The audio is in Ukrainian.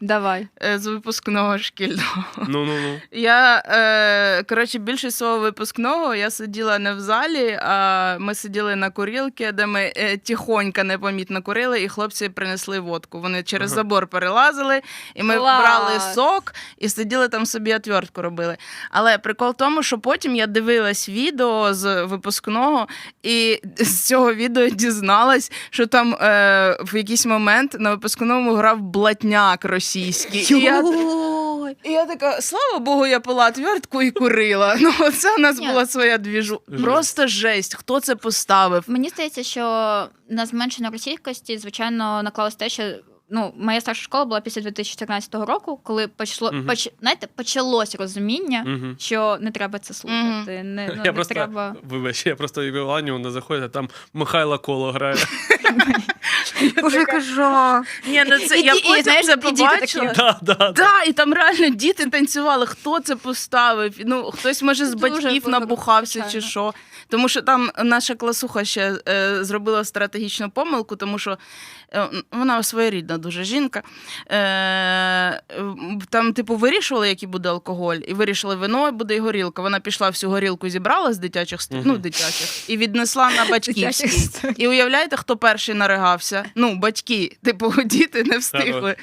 Давай. е, з випускного шкільного. Ну, ну, ну. Я е, коротше, більшість свого випускного я сиділа не в залі, а ми сиділи на курілці, де ми е, тихонько непомітно курили, і хлопці принесли водку. Вони через Ага. забор перелазили, і ми Клас. брали сок і сиділи там собі отвертку робили. Але прикол в тому, що потім я дивилась відео з випускного, і з цього відео дізналась, що там е, в якийсь момент на випускному грав блатняк російський. І я, Йой. і я така, слава Богу, я пила отвертку і курила. Ну, це у нас Ні. була своя двіжу. Жесть. Просто жесть. Хто це поставив? Мені здається, що на зменшення російськості, звичайно, наклалось те, що ну, моя старша школа була після 2014 року, коли почало, Мгм. поч, знаєте, почалось розуміння, Мгм. що не треба це слухати. Не, ну, Я не просто, треба. вибач, я просто уявив Аню, вона заходить, а там Михайло Коло грає. Боже, кажу. Ні, ну це І- я потім це побачила. Да, да, да. Да, і там реально діти танцювали. Хто це поставив? Ну, хтось, може, з Дуже батьків набухався чи звичайно. що. Тому що там наша класуха ще е, зробила стратегічну помилку, тому що е, вона своєрідна дуже жінка. Е, там, типу, вирішували, який буде алкоголь, і вирішили вино, буде і горілка. Вона пішла всю горілку зібрала з дитячих ст- ну, дитячих, і віднесла на батьківський. І уявляєте, хто перший наригався? Ну, батьки, типу, діти не встигли.